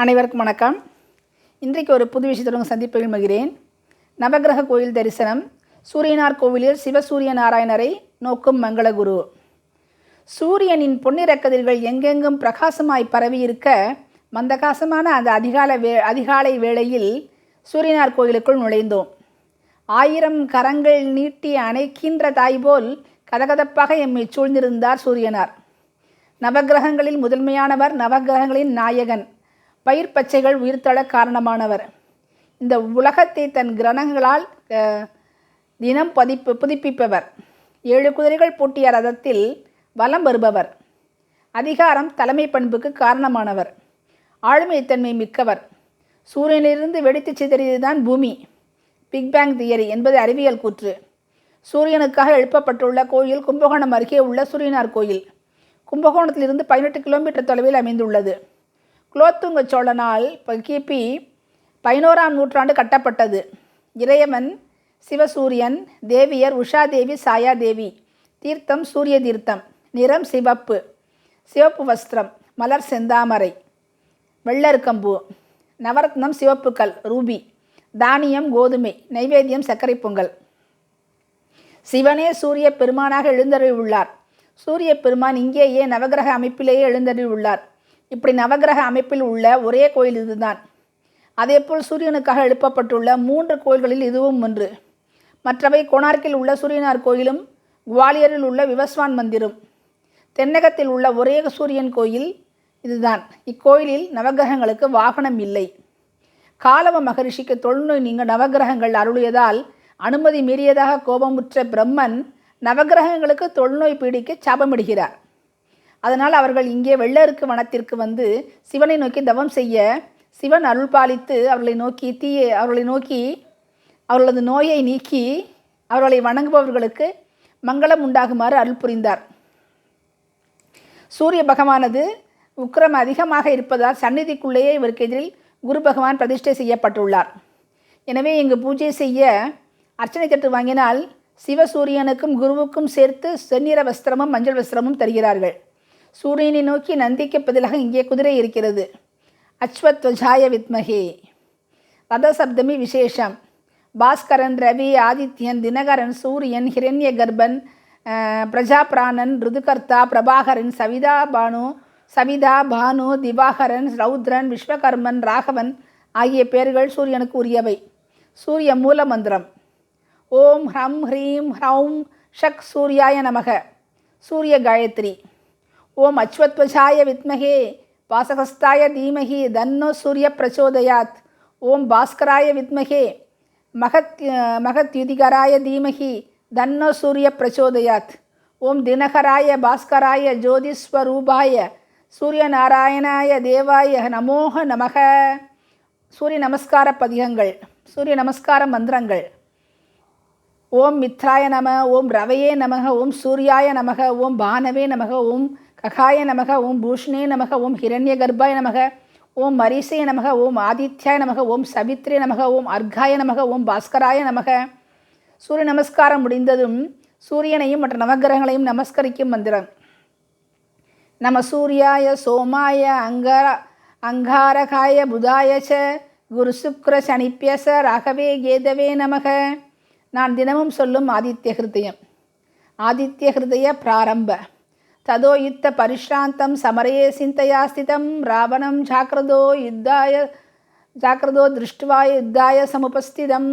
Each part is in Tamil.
அனைவருக்கும் வணக்கம். இன்றைக்கு ஒரு புது விஷயத்துடன் சந்திப்பு விரும்புகிறேன். நவகிரக கோயில் தரிசனம். சூரியனார் கோவிலில் சிவசூரிய நாராயணரை நோக்கும் மங்களகுரு சூரியனின் பொன்னிற கதிர்கள் எங்கெங்கும் பிரகாசமாய் பரவியிருக்க மந்தகாசமான அந்த அதிகால வே அதிகாலை வேளையில் சூரியனார் கோயிலுக்குள் நுழைந்தோம். ஆயிரம் கரங்கள் நீட்டி அணைக்கின்ற தாய் போல் கதகதப்பாக எம்மை சூழ்ந்திருந்தார் சூரியனார். நவகிரகங்களில் முதன்மையானவர் நவகிரகங்களின் நாயகன். பயிர் பச்சைகள் உயிர்த்தள காரணமானவர். இந்த உலகத்தை தன் கிரணங்களால் தினம் பதிப்பு புதுப்பிப்பவர். ஏழு குதிரைகள் பூட்டிய ரதத்தில் வலம் வருபவர். அதிகாரம் தலைமை பண்புக்கு காரணமானவர். ஆளுமைத்தன்மை மிக்கவர். சூரியனிலிருந்து வெடித்து சிதறியதுதான் பூமி. பிக் பேங் தியரி என்பது அறிவியல் கூற்று. சூரியனுக்காக எழுப்பப்பட்டுள்ள கோயில் கும்பகோணம் அருகே உள்ள சூரியனார் கோயில். கும்பகோணத்திலிருந்து பதினெட்டு கிலோமீட்டர் தொலைவில் அமைந்துள்ளது. குலோத்துங்க சோழனால் கிபி பதினோராம் நூற்றாண்டு கட்டப்பட்டது. இறையவன் சிவசூரியன் தேவியர் உஷாதேவி சாயாதேவி. தீர்த்தம் சூரிய தீர்த்தம். நிறம் சிவப்பு. சிவப்பு வஸ்திரம். மலர் செந்தாமரை. வெள்ளருக்கம்பூ. நவரத்னம் சிவப்புக்கல். ரூபி. தானியம் கோதுமை. நைவேத்தியம் சர்க்கரை பொங்கல். சிவனே சூரிய பெருமானாக எழுந்தருள் உள்ளார் சூரிய பெருமான் இங்கேயே நவகிரக அமைப்பிலேயே எழுந்தருள் உள்ளார் இப்படி நவகிரக அமைப்பில் உள்ள ஒரே கோயில் இதுதான். அதேபோல் சூரியனுக்காக எழுப்பப்பட்டுள்ள மூன்று கோயில்களில் இதுவும் ஒன்று. மற்றவை கோணார்க்கில் உள்ள சூரியனார் கோயிலும் குவாலியரில் உள்ள விவஸ்வான் மந்திரும். தென்னகத்தில் உள்ள ஒரே சூரியன் கோயில் இதுதான். இக்கோயிலில் நவகிரகங்களுக்கு வாகனம் இல்லை. காலவ மகரிஷிக்கு தொழுநோய் நீங்க நவகிரகங்கள் அருளியதால் அனுமதி மீறியதாக கோபமுற்ற பிரம்மன் நவகிரகங்களுக்கு தொழுநோய் பீடிக்க சாபமிடுகிறார். அதனால் அவர்கள் இங்கே வெள்ளருக்கு வனத்திற்கு வந்து சிவனை நோக்கி தவம் செய்ய சிவன் அருள் பாலித்து அவர்களை நோக்கி தீய அவர்களை நோக்கி அவர்களது நோயை நீக்கி அவர்களை வணங்குபவர்களுக்கு மங்களம் உண்டாகுமாறு அருள் புரிந்தார். சூரிய பகவானது உக்கிரம் அதிகமாக இருப்பதால் சந்நிதிக்குள்ளேயே இவருக்கு எதிரில் குரு பகவான் பிரதிஷ்டை செய்யப்பட்டுள்ளார். எனவே இங்கு பூஜை செய்ய அர்ச்சனை தட்டு வாங்கினால் சிவசூரியனுக்கும் குருவுக்கும் சேர்த்து செந்நிற வஸ்திரமும் மஞ்சள் வஸ்திரமும் தருகிறார்கள். சூரியனை நோக்கி நந்திக்கு பதிலாக இங்கே குதிரை இருக்கிறது. அஸ்வத்வஜாய வித்மகே. ரதசப்தமி விசேஷம். பாஸ்கரன் ரவி ஆதித்யன் தினகரன் சூரியன் ஹிரண்ய கர்ப்பன் பிரஜாபிராணன் ருதுகர்த்தா பிரபாகரன் சவிதா பானு சவிதா பானு திவாகரன் ரௌத்ரன் விஸ்வகர்மன் ராகவன் ஆகிய பெயர்கள் சூரியனுக்கு உரியவை. சூரிய மூல மந்திரம். ஓம் ஹ்ரம் ஹ்ரீம் ஹ்ரௌம் ஷக் சூர்யாய நமக. சூரிய காயத்ரி. ஓம் அஸ்வத்வஜாய வித்மகே வாசகஸ்தாய தீமகி தன்னோ சூரிய பிரச்சோதயாத். ஓம் பாஸ்கராய வித்மகே மகத் மகத்யுதிகராய தீமகி தன்னோ சூரிய பிரச்சோதயாத். ஓம் தினகராய பாஸ்கராய ஜோதிஸ்வரூபாய சூரியநாராயணாய தேவாய நமோக நமக. சூரிய நமஸ்கார பதிகங்கள் சூரிய நமஸ்கார மந்திரங்கள். ஓம் மித்ராய நம ஓம் ரவையே நமக ஓம் சூர்யாய நமக ஓம் பானவே நமக ஓம் ககாய நமக ஓம் பூஷ்ணே நமக ஓம் ஹிரண்ய கர்ப்பாய நமக ஓம் மரிசே நமக ஓம் ஆதித்யாய நமக ஓம் சவித்ரே நமக ஓம் அர்காய நமக ஓம் பாஸ்கராய நமக. சூரிய நமஸ்காரம் முடிந்ததும் சூரியனையும் மற்ற நவகிரகங்களையும் நமஸ்கரிக்கும் மந்திரம். நம சூர்யாய சோமாய அங்கார அங்காரகாய புதாய ச குரு சுக்ர சனிப்பியச ராகவே கேதவே நமக. நான் தினமும் சொல்லும் ஆதித்ய ஹிருதயம். ஆதித்ய ஹிருதய பிராரம்ப. ततो युत्तपरिश्रान्तं समरये चिन्तया स्थितं रावणं जाग्रतो युद्धाय जाग्रतो दृष्ट्वा युद्धाय समुपस्थितं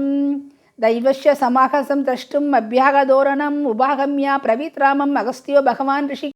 दैवस्य समाहसं द्रष्टुम् अभ्यागधोरणम् उपागम्य प्रवीतरामम् अगस्त्यो भगवान् ऋषि